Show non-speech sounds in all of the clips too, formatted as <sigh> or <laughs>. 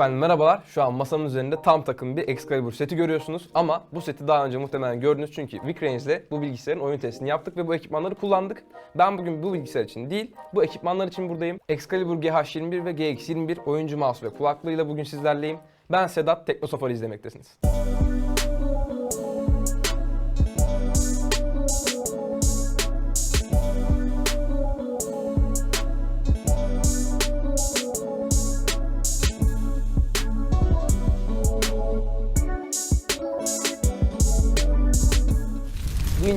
Efendim merhabalar. Şu an masamın üzerinde tam takım bir Excalibur seti görüyorsunuz. Ama bu seti daha önce muhtemelen gördünüz çünkü Weekrange ile bu bilgisayarın oyun testini yaptık ve bu ekipmanları kullandık. Ben bugün bu bilgisayar için değil, bu ekipmanlar için buradayım. Excalibur GH21 ve GX21 oyuncu mouse ve kulaklığıyla bugün sizlerleyim. Ben Sedat, Teknosafari izlemektesiniz. Bu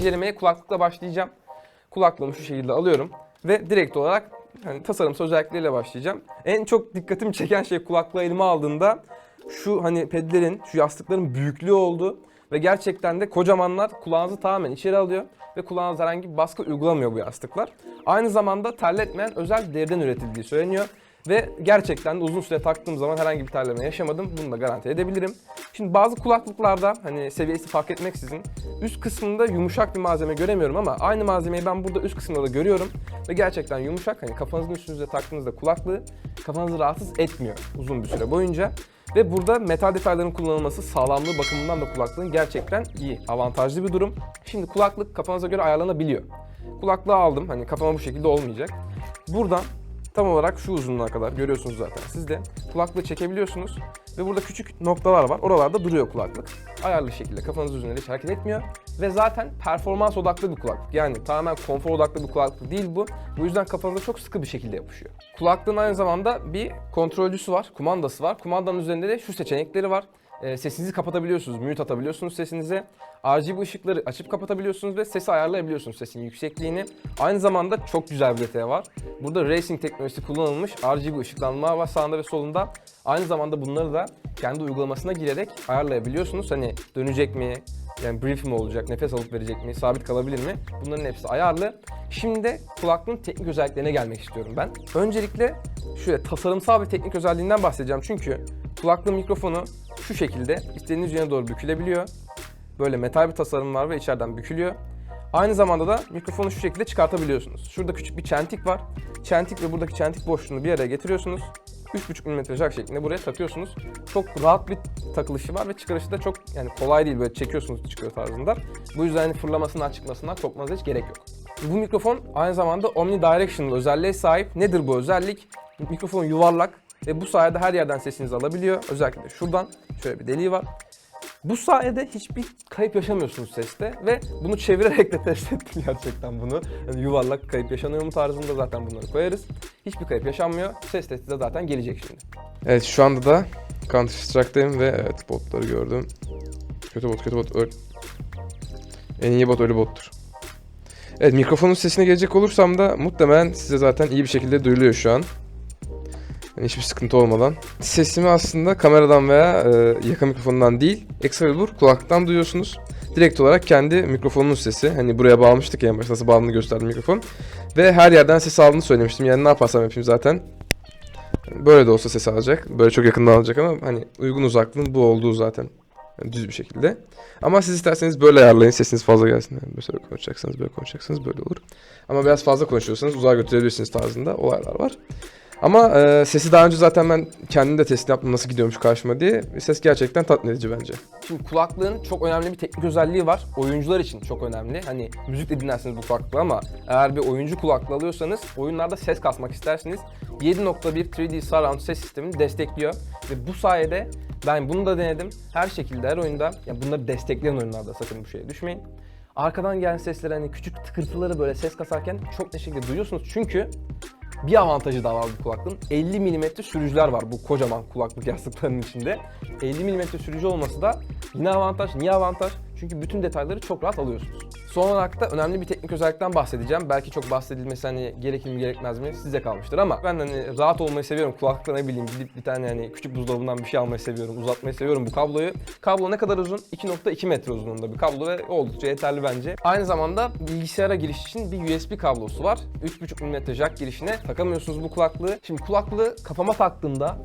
incelemeye kulaklıkla başlayacağım. Kulaklığımı şu şekilde alıyorum ve direkt olarak hani tasarımsal özellikleriyle başlayacağım. En çok dikkatimi çeken şey kulaklığı elime aldığımda şu hani pedlerin, şu yastıkların büyüklüğü oldu ve gerçekten de kocamanlar kulağınızı tamamen içeri alıyor ve kulağınıza herhangi bir baskı uygulamıyor bu yastıklar. Aynı zamanda terletmeyen özel deriden üretildiği söyleniyor. Ve gerçekten uzun süre taktığım zaman herhangi bir terleme yaşamadım. Bunu da garanti edebilirim. Şimdi bazı kulaklıklarda hani seviyesi fark etmeksizin üst kısmında yumuşak bir malzeme göremiyorum ama aynı malzemeyi ben burada üst kısımda da görüyorum. Ve gerçekten yumuşak hani kafanızın üstünüze taktığınızda kulaklığı kafanızı rahatsız etmiyor uzun bir süre boyunca. Ve burada metal detayların kullanılması sağlamlığı bakımından da kulaklığın gerçekten iyi, avantajlı bir durum. Şimdi kulaklık kafanıza göre ayarlanabiliyor. Kulaklığı aldım, hani kafama bu şekilde olmayacak. Buradan tam olarak şu uzunluğa kadar görüyorsunuz zaten siz de kulaklığı çekebiliyorsunuz ve burada küçük noktalar var. Oralarda duruyor kulaklık. Ayarlı şekilde kafanız üzerinde hiç hareket etmiyor ve zaten performans odaklı bir kulaklık. Yani tamamen konfor odaklı bir kulaklık değil bu. Bu yüzden kafanıza çok sıkı bir şekilde yapışıyor. Kulaklığın aynı zamanda bir kontrolcüsü var, kumandası var. Kumandanın üzerinde de şu seçenekleri var. E, sesinizi kapatabiliyorsunuz, mute atabiliyorsunuz sesinize. RGB ışıkları açıp kapatabiliyorsunuz ve sesi ayarlayabiliyorsunuz sesin yüksekliğini. Aynı zamanda çok güzel bir detay var. Burada racing teknolojisi kullanılmış RGB ışıklanma var sağında ve solunda. Aynı zamanda bunları da kendi uygulamasına girerek ayarlayabiliyorsunuz. Hani dönecek mi, yani brief mi olacak, nefes alıp verecek mi, sabit kalabilir mi? Bunların hepsi ayarlı. Şimdi de kulaklığın teknik özelliklerine gelmek istiyorum ben. Öncelikle şöyle tasarımsal bir teknik özelliğinden bahsedeceğim çünkü kulaklığın mikrofonu şu şekilde istediğiniz yöne doğru bükülebiliyor. Böyle metal bir tasarım var ve içeriden bükülüyor. Aynı zamanda da mikrofonu şu şekilde çıkartabiliyorsunuz. Şurada küçük bir çentik var. Çentik ve buradaki çentik boşluğunu bir araya getiriyorsunuz. 3,5 mm jack şeklinde buraya takıyorsunuz. Çok rahat bir takılışı var ve çıkarışı da çok yani kolay değil böyle çekiyorsunuz çıkıyor tarzında. Bu yüzden hani fırlamasından çıkmasından korkmanıza hiç gerek yok. Bu mikrofon aynı zamanda omnidirectional özelliğe sahip. Nedir bu özellik? Mikrofon yuvarlak ve bu sayede her yerden sesinizi alabiliyor. Özellikle şuradan şöyle bir deliği var. Bu sayede hiçbir kayıp yaşamıyorsunuz seste ve bunu çevirerek de test ettim gerçekten bunu. Yani yuvarlak kayıp yaşanıyor mu tarzında zaten bunları koyarız. Hiçbir kayıp yaşanmıyor. Ses testi de zaten gelecek şimdi. Evet şu anda da Counter Strike'dayım ve evet botları gördüm. Kötü bot, kötü bot, öl. En iyi bot ölü bottur. Evet mikrofonun sesine gelecek olursam da muhtemelen size zaten iyi bir şekilde duyuluyor şu an. Yani hiçbir sıkıntı olmadan. Sesimi aslında kameradan veya e, yaka mikrofonundan değil, Excalibur kulaklıktan duyuyorsunuz. Direkt olarak kendi mikrofonunun sesi. Hani buraya bağlamıştık ya en başta nasıl gösterdim mikrofon. Ve her yerden ses aldığını söylemiştim. Yani ne yaparsam yapayım zaten. Böyle de olsa ses alacak. Böyle çok yakından alacak ama hani uygun uzaklığın bu olduğu zaten. Yani düz bir şekilde. Ama siz isterseniz böyle ayarlayın. Sesiniz fazla gelsin. Yani böyle konuşacaksanız böyle konuşacaksanız böyle olur. Ama biraz fazla konuşuyorsanız uzağa götürebilirsiniz tarzında olaylar var. Ama e, sesi daha önce zaten ben kendim de test yaptım nasıl gidiyormuş karşıma diye. Ses gerçekten tatmin edici bence. Şimdi kulaklığın çok önemli bir teknik özelliği var. Oyuncular için çok önemli. Hani müzik de dinlersiniz bu kulaklığı ama eğer bir oyuncu kulaklığı alıyorsanız oyunlarda ses kasmak isterseniz 7.1 3D Surround ses sistemini destekliyor. Ve bu sayede ben bunu da denedim. Her şekilde her oyunda, ya bunları destekleyen oyunlarda sakın bu şeye düşmeyin. Arkadan gelen sesleri hani küçük tıkırtıları böyle ses kasarken çok şekilde duyuyorsunuz. Çünkü bir avantajı daha var bu kulaklığın. 50 mm sürücüler var bu kocaman kulaklık <laughs> yastıklarının içinde. 50 mm sürücü olması da yine avantaj. Niye avantaj? Çünkü bütün detayları çok rahat alıyorsunuz. Son olarak da önemli bir teknik özellikten bahsedeceğim. Belki çok bahsedilmesi hani gerekir mi gerekmez mi size kalmıştır ama ben hani rahat olmayı seviyorum. Kulaklıkla ne bileyim gidip bir tane hani küçük buzdolabından bir şey almayı seviyorum. Uzatmayı seviyorum bu kabloyu. Kablo ne kadar uzun? 2.2 metre uzunluğunda bir kablo ve oldukça yeterli bence. Aynı zamanda bilgisayara giriş için bir USB kablosu var. 3.5 mm jack girişine takamıyorsunuz bu kulaklığı. Şimdi kulaklığı kafama taktığımda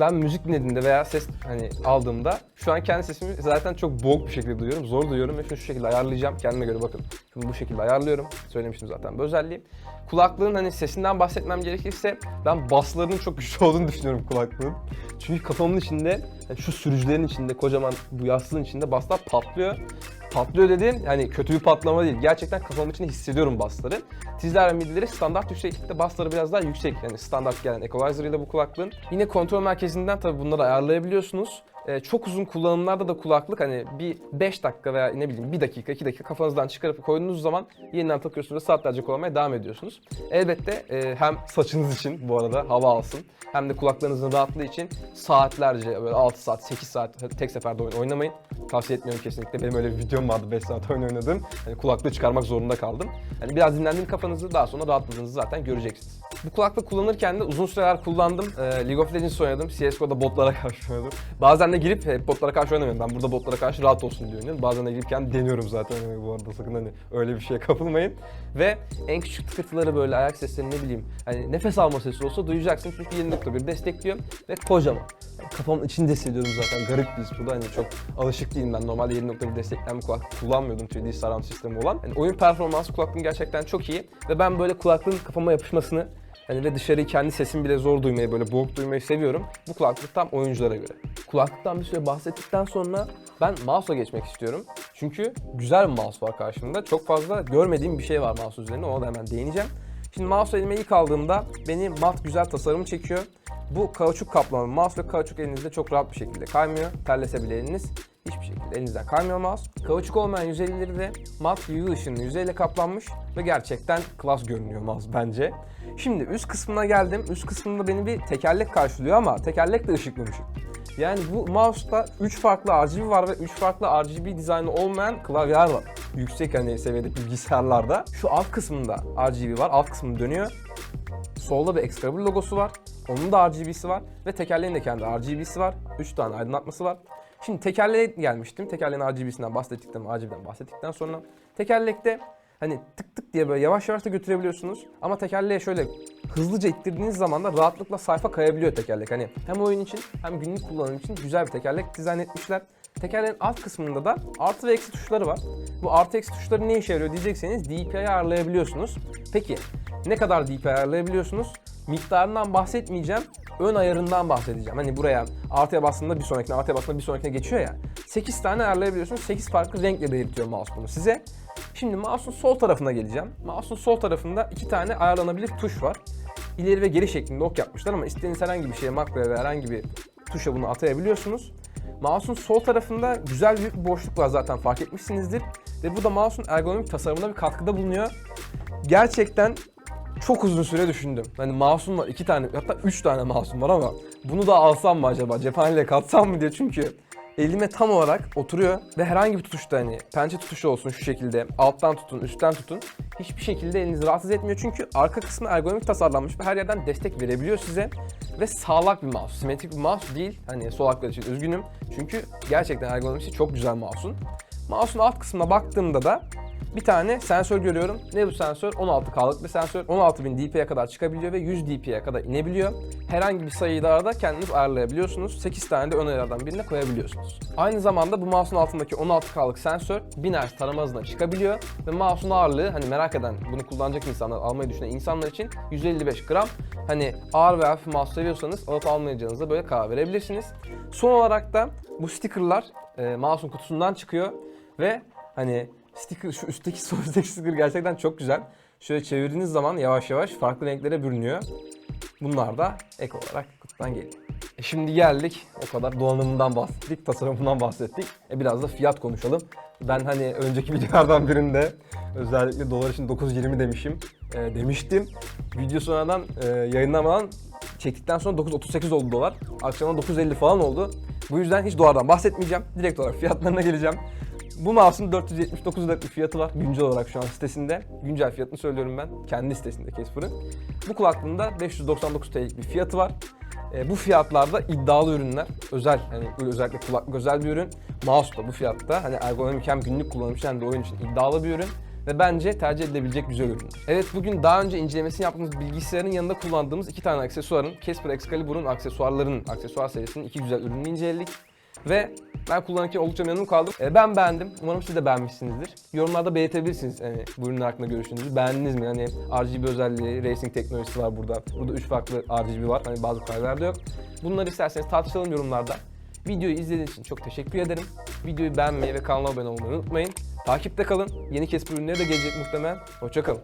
Ben müzik dinlediğimde veya ses hani aldığımda şu an kendi sesimi zaten çok boğuk bir şekilde duyuyorum. Zor duyuyorum ve şunu şu şekilde ayarlayacağım. Kendime göre bakın. Şimdi bu şekilde ayarlıyorum. Söylemiştim zaten bu özelliği. Kulaklığın hani sesinden bahsetmem gerekirse ben baslarının çok güçlü <laughs> olduğunu düşünüyorum kulaklığın. Çünkü kafamın içinde yani şu sürücülerin içinde kocaman bu yastığın içinde baslar patlıyor. Patlıyor dediğim yani kötü bir patlama değil. Gerçekten kafamın içinde hissediyorum basları. Tizler ve midileri standart yükseklikte basları biraz daha yüksek. Yani standart gelen equalizer ile bu kulaklığın. Yine kontrol merkezinden tabii bunları ayarlayabiliyorsunuz. Ee, çok uzun kullanımlarda da kulaklık hani bir 5 dakika veya ne bileyim 1 dakika 2 dakika kafanızdan çıkarıp koyduğunuz zaman yeniden takıyorsunuz ve saatlerce kullanmaya devam ediyorsunuz. Elbette e, hem saçınız için bu arada hava alsın hem de kulaklarınızın rahatlığı için saatlerce böyle 6 saat 8 saat tek seferde oyun oynamayın. Tavsiye etmiyorum kesinlikle. Benim öyle bir videom vardı 5 saat oyun oynadım. Hani kulaklığı çıkarmak zorunda kaldım. Hani biraz dinlendiğim kafanızı daha sonra rahatladığınızı zaten göreceksiniz. Bu kulaklık kullanırken de uzun süreler kullandım. Ee, League of Legends oynadım. CSGO'da botlara <laughs> karşı oynadım. Bazen de girip hep botlara karşı oynamıyorum. Ben burada botlara karşı rahat olsun diye oynuyorum. Bazen de girip kendi deniyorum zaten oynamayı bu arada. Sakın hani öyle bir şeye kapılmayın. Ve en küçük tıkırtıları böyle ayak sesleri ne bileyim hani nefes alma sesi olsa duyacaksın. Çünkü 7.1 destekliyor ve kocaman. Yani kafamın içinde hissediyorum zaten. Garip bir his bu da. Hani çok alışık değilim ben. Normalde 7.1 destekleyen bir kulaklık kullanmıyordum 3D surround sistemi olan. Yani oyun performansı kulaklığın gerçekten çok iyi. Ve ben böyle kulaklığın kafama yapışmasını Hani ve dışarıyı kendi sesimi bile zor duymayı, böyle boğuk duymayı seviyorum. Bu kulaklık tam oyunculara göre. Kulaklıktan bir süre bahsettikten sonra ben mouse'a geçmek istiyorum. Çünkü güzel bir mouse var karşımda. Çok fazla görmediğim bir şey var mouse üzerinde. Ona da hemen değineceğim. Şimdi mouse elime ilk aldığımda beni mat güzel tasarım çekiyor. Bu kauçuk kaplama mouse ve kauçuk elinizde çok rahat bir şekilde kaymıyor. Terlese bile eliniz hiçbir şekilde elinizden kaymıyor mouse. Kauçuk olmayan yüzeyleri de mat UV ışınlı yüzeyle kaplanmış ve gerçekten klas görünüyor mouse bence. Şimdi üst kısmına geldim. Üst kısmında beni bir tekerlek karşılıyor ama tekerlek de ışıklı ışık. Yani bu mouse'da 3 farklı RGB var ve 3 farklı RGB dizaynı olmayan klavyeler var. Yüksek hani seviyede bilgisayarlarda. Şu alt kısmında RGB var. Alt kısmı dönüyor. Solda bir Excalibur logosu var. Onun da RGB'si var. Ve tekerleğin de kendi RGB'si var. 3 tane aydınlatması var. Şimdi tekerleğe gelmiştim. Tekerleğin RGB'sinden bahsettikten, RGB'den bahsettikten sonra tekerlekte hani tık tık diye böyle yavaş yavaş da götürebiliyorsunuz. Ama tekerleğe şöyle hızlıca ittirdiğiniz zaman da rahatlıkla sayfa kayabiliyor tekerlek. Hani hem oyun için hem günlük kullanım için güzel bir tekerlek dizayn etmişler. Tekerleğin alt kısmında da artı ve eksi tuşları var. Bu artı eksi tuşları ne işe yarıyor diyecekseniz DPI'yi ayarlayabiliyorsunuz. Peki ne kadar DPI ayarlayabiliyorsunuz? Miktarından bahsetmeyeceğim. Ön ayarından bahsedeceğim. Hani buraya artıya bastığında bir sonrakine, artıya bastığında bir sonrakine geçiyor ya. 8 tane ayarlayabiliyorsunuz. 8 farklı renkle belirtiyor mouse bunu size. Şimdi mouse'un sol tarafına geleceğim. Mouse'un sol tarafında iki tane ayarlanabilir tuş var. İleri ve geri şeklinde ok yapmışlar ama istediğiniz herhangi bir şeye makroya ve herhangi bir tuşa bunu atayabiliyorsunuz. Mouse'un sol tarafında güzel büyük bir boşluk var zaten fark etmişsinizdir. Ve bu da mouse'un ergonomik tasarımına bir katkıda bulunuyor. Gerçekten çok uzun süre düşündüm. Hani mouse'um var iki tane hatta üç tane mouse'um var ama bunu da alsam mı acaba? Cephaneyle katsam mı diye. Çünkü elime tam olarak oturuyor ve herhangi bir tutuşta hani pençe tutuşu olsun şu şekilde alttan tutun üstten tutun hiçbir şekilde elinizi rahatsız etmiyor. Çünkü arka kısmı ergonomik tasarlanmış ve her yerden destek verebiliyor size ve sağlak bir mouse simetrik bir mouse değil. Hani sol haklar için üzgünüm. Çünkü gerçekten ergonomisi çok güzel mouse'un mouse'un alt kısmına baktığımda da bir tane sensör görüyorum. Ne bu sensör? 16K'lık bir sensör. 16.000 dpi'ye kadar çıkabiliyor ve 100 dpi'ye kadar inebiliyor. Herhangi bir sayıyı da kendiniz ayarlayabiliyorsunuz. 8 tane de ön ayarlardan birine koyabiliyorsunuz. Aynı zamanda bu mouse'un altındaki 16K'lık sensör 1000 Hz tarama hızına çıkabiliyor ve mouse'un ağırlığı hani merak eden, bunu kullanacak insanlar, almayı düşünen insanlar için 155 gram. Hani ağır ve hafif mouse seviyorsanız alıp almayacağınıza böyle karar verebilirsiniz. Son olarak da bu stickerlar e, mouse'un kutusundan çıkıyor ve hani Sticker, şu üstteki <laughs> üstteki sticker gerçekten çok güzel. Şöyle çevirdiğiniz zaman yavaş yavaş farklı renklere bürünüyor. Bunlar da ek olarak kutudan geliyor. E şimdi geldik. O kadar donanımından bahsettik, tasarımından bahsettik. E biraz da fiyat konuşalım. Ben hani önceki <laughs> videolardan birinde özellikle dolar için 9.20 demişim. E, demiştim. Video sonradan e, yayınlamadan çektikten sonra 9.38 oldu dolar. Akşama 9.50 falan oldu. Bu yüzden hiç dolardan bahsetmeyeceğim. Direkt olarak fiyatlarına geleceğim. Bu mouse'un 479 liralık bir fiyatı var güncel olarak şu an sitesinde. Güncel fiyatını söylüyorum ben. Kendi sitesinde Casper'ın. Bu kulaklığın da 599 TL'lik bir fiyatı var. E, bu fiyatlarda iddialı ürünler. Özel hani özellikle kulaklık özel bir ürün. Mouse da bu fiyatta hani ergonomik hem günlük kullanım için hem de oyun için iddialı bir ürün. ve bence tercih edilebilecek güzel ürün. Evet bugün daha önce incelemesini yaptığımız bilgisayarın yanında kullandığımız iki tane aksesuarın Casper Excalibur'un aksesuarlarının, aksesuar serisinin iki güzel ürününü inceledik. Ve ben kullanırken oldukça memnun kaldım. E, ben beğendim. Umarım siz de beğenmişsinizdir. Yorumlarda belirtebilirsiniz yani bu ürünler hakkında görüşünüzü. Beğendiniz mi? Hani RGB özelliği, racing teknolojisi var burada. Burada üç farklı RGB var. Hani bazı klavyeler yok. Bunları isterseniz tartışalım yorumlarda. Videoyu izlediğiniz için çok teşekkür ederim. Videoyu beğenmeyi ve kanala abone olmayı unutmayın. Takipte kalın. Yeni Casper ürünleri de gelecek muhtemelen. Hoşçakalın.